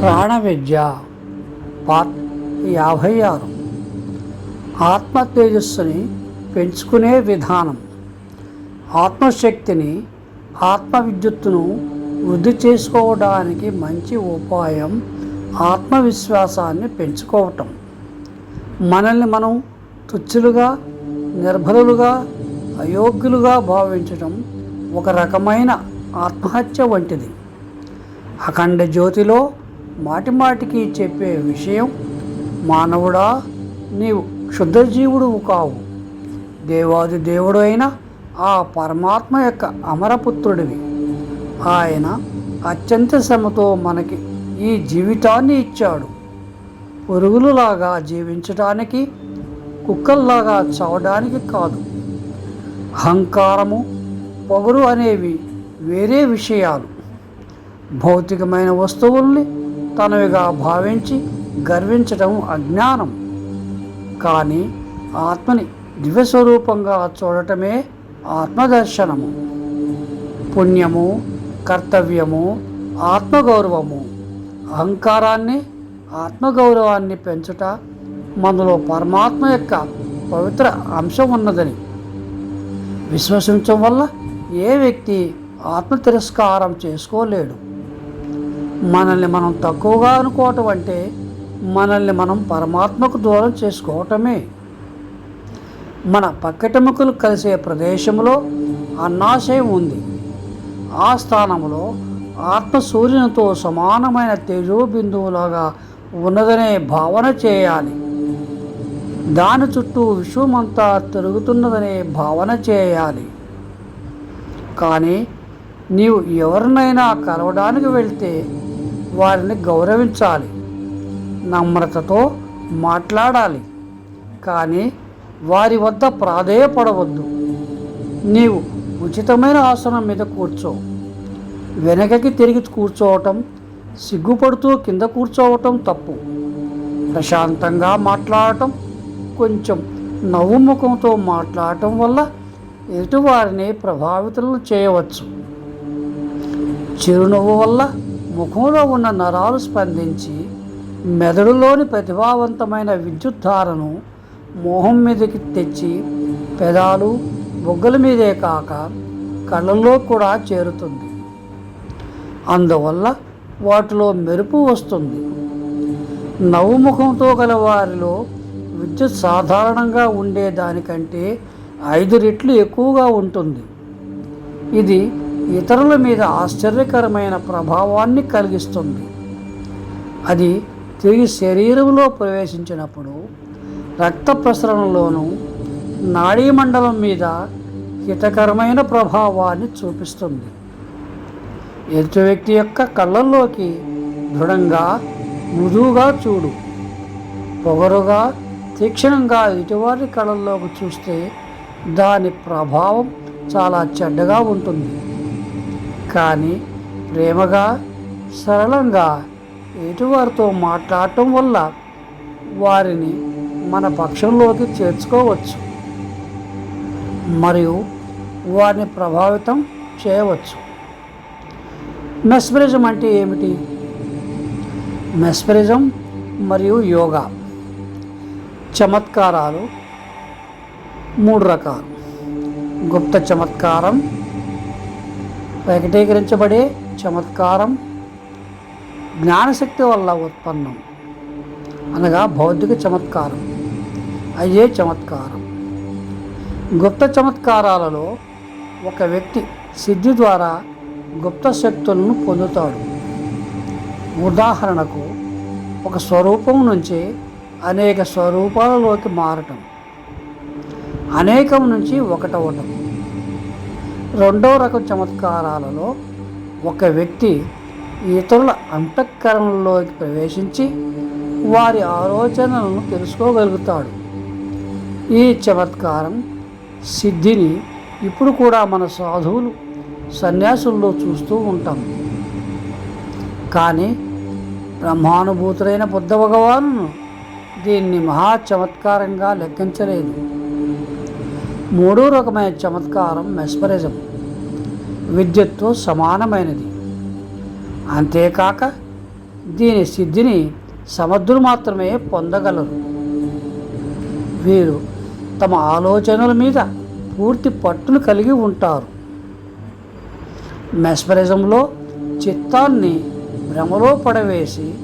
ప్రాణ విద్య పార్ట్ యాభై ఆరు ఆత్మ తేజస్సుని పెంచుకునే విధానం. ఆత్మశక్తిని ఆత్మ విద్యుత్తును వృద్ధి చేసుకోవడానికి మంచి ఉపాయం ఆత్మవిశ్వాసాన్ని పెంచుకోవటం. మనల్ని మనం తుచ్చులుగా నిర్భరులుగా అయోగ్యులుగా భావించడం ఒక రకమైన ఆత్మహత్య వంటిది. అఖండ జ్యోతిలో మాటిమాటికి చెప్పే విషయం మానవుడా నీవు క్షుద్రజీవుడువు కావు. దేవాది దేవుడు అయిన ఆ పరమాత్మ యొక్క అమరపుత్రుడివి. ఆయన అత్యంత శ్రమతో మనకి ఈ జీవితాన్ని ఇచ్చాడు. పురుగులులాగా జీవించడానికి కుక్కల్లాగా చావడానికి కాదు. అహంకారము పొగరు అనేవి వేరే విషయాలు. భౌతికమైన వస్తువుల్ని తనవిగా భావించి గర్వించడం అజ్ఞానం. కానీ ఆత్మని దివ్యస్వరూపంగా చూడటమే ఆత్మదర్శనము. పుణ్యము కర్తవ్యము ఆత్మగౌరవము. అహంకారాన్ని ఆత్మగౌరవాన్ని పెంచుట మనలో పరమాత్మ యొక్క పవిత్ర అంశం ఉన్నదని. విశ్వసించడం వల్ల ఏ వ్యక్తి ఆత్మ తిరస్కారం చేసుకోలేడు. మనల్ని మనం తక్కువగా అనుకోవటం అంటే మనల్ని మనం పరమాత్మకు దూరం చేసుకోవటమే. మన పక్కటెముకలు కలిసే ప్రదేశంలో అన్నాశయం ఉంది. ఆ స్థానంలో ఆత్మ సూర్యునితో సమానమైన తేజో బిందువులాగా ఉన్నదనే భావన చేయాలి. దాని చుట్టూ విశ్వమంతా తిరుగుతున్నదనే భావన చేయాలి. కానీ నీవు ఎవరినైనా కలవడానికి వెళ్తే వారిని గౌరవించాలి నమ్రతతో మాట్లాడాలి. కానీ వారి వద్ద ప్రాధేయపడవద్దు. నీవు ఉచితమైన ఆసనం మీద కూర్చో. వెనకకి తిరిగి కూర్చోవటం సిగ్గుపడుతూ కింద కూర్చోవటం తప్పు. ప్రశాంతంగా మాట్లాడటం కొంచెం నవ్వు ముఖంతో మాట్లాడటం వల్ల ఎదుటివారిని ప్రభావితులను చేయవచ్చు. చిరునవ్వు వల్ల ముఖంలో ఉన్న నరాలు స్పందించి మెదడులోని ప్రతిభావంతమైన విద్యుత్ ధారను మోహం మీదకి తెచ్చి పెదాలు బొగ్గల మీదే కాక కళ్ళల్లో కూడా చేరుతుంది. అందువల్ల వాటిలో మెరుపు వస్తుంది. నవ్వు ముఖంతో గల వారిలో విద్యుత్ సాధారణంగా ఉండే దానికంటే ఐదు రెట్లు ఎక్కువగా ఉంటుంది. ఇది ఇతరుల మీద ఆశ్చర్యకరమైన ప్రభావాన్ని కలిగిస్తుంది. అది తిరిగి శరీరంలో ప్రవేశించినప్పుడు రక్త ప్రసరణలోనూ నాడీ మండలం మీద హితకరమైన ప్రభావాన్ని చూపిస్తుంది. ఎదుటి వ్యక్తి యొక్క కళ్ళల్లోకి దృఢంగా మృదువుగా చూడు. పొగరుగా తీక్షణంగా ఎదుటివారి కళ్ళల్లోకి చూస్తే దాని ప్రభావం చాలా చెడ్డగా ఉంటుంది. కానీ ప్రేమగా సరళంగా ఎటువారితో మాట్లాడటం వల్ల వారిని మన పక్షంలోకి చేర్చుకోవచ్చు మరియు వారిని ప్రభావితం చేయవచ్చు. మెస్పరిజం అంటే ఏమిటి? మెస్పరిజం మరియు యోగా చమత్కారాలు మూడు రకాలు. గుప్త చమత్కారం ప్రకటీకరించబడే చమత్కారం జ్ఞానశక్తి వల్ల ఉత్పన్నం. అనగా భౌతిక చమత్కారం. అయ్యే చమత్కారం. గుప్త చమత్కారాలలో ఒక వ్యక్తి సిద్ధి ద్వారా గుప్త శక్తులను పొందుతాడు. ఉదాహరణకు ఒక స్వరూపం నుంచి అనేక స్వరూపాలలోకి మారటం. అనేకం నుంచి ఒకటవటం రెండవ రకం చమత్కారాలలో ఒక వ్యక్తి ఇతరుల అంతఃకరణలోకి ప్రవేశించి వారి ఆలోచనలను తెలుసుకోగలుగుతాడు. ఈ చమత్కారం సిద్ధిని ఇప్పుడు కూడా మన సాధువులు సన్యాసుల్లో చూస్తూ ఉంటాం. కానీ బ్రహ్మానుభూతులైన బుద్ధ భగవాను దీన్ని మహా చమత్కారంగా లెక్కించలేదు. మూడో రకమైన చమత్కారం మెస్పరిజం విద్యుత్తో సమానమైనది. అంతేకాక దీని సిద్ధిని సమర్థులు మాత్రమే పొందగలరు. వీరు తమ ఆలోచనల మీద పూర్తి పట్టును కలిగి ఉంటారు. మెస్పరిజంలో చిత్తాన్ని భ్రమలో పడవేసి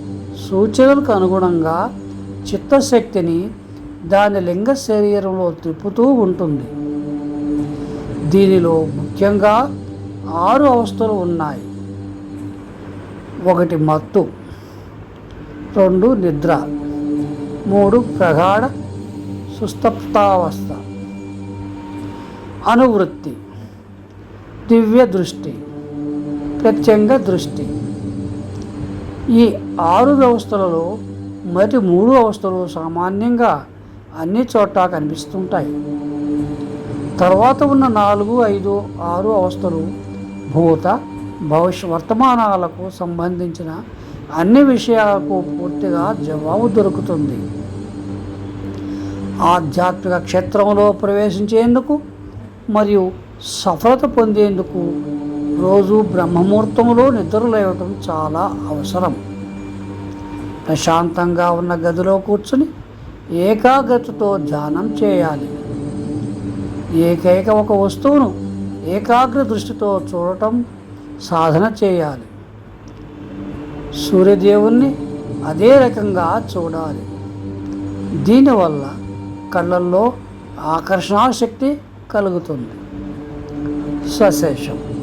సూచనలకు అనుగుణంగా చిత్తశక్తిని దాని లింగ శరీరంలో తిప్పుతూ ఉంటుంది. దీనిలో ముఖ్యంగా ఆరు అవస్థలు ఉన్నాయి. ఒకటి మత్తు రెండు నిద్ర మూడు ప్రగాఢ సుస్తప్తావస్థ. అనువృత్తి దివ్య దృష్టి ప్రత్యంగ దృష్టి. ఈ ఆరు వ్యవస్థలలో మొదటి మూడు అవస్థలు సామాన్యంగా అన్ని చోట్ల కనిపిస్తుంటాయి. తర్వాత ఉన్న నాలుగు ఐదు ఆరు అవస్థలు భూత భవిష్య వర్తమానాలకు సంబంధించిన అన్ని విషయాలకు పూర్తిగా జవాబు దొరుకుతుంది. ఆధ్యాత్మిక క్షేత్రంలో ప్రవేశించేందుకు మరియు సఫలత పొందేందుకు రోజు బ్రహ్మముహూర్తంలో నిద్రలేవటం చాలా అవసరం. ప్రశాంతంగా ఉన్న గదిలో కూర్చుని ఏకాగ్రతతో ధ్యానం చేయాలి. ఏకైక ఒక వస్తువును ఏకాగ్ర దృష్టితో చూడటం సాధన చేయాలి. సూర్యదేవుణ్ణి అదే రకంగా చూడాలి. దీనివల్ల కళ్ళల్లో ఆకర్షణ శక్తి కలుగుతుంది. సశేషం.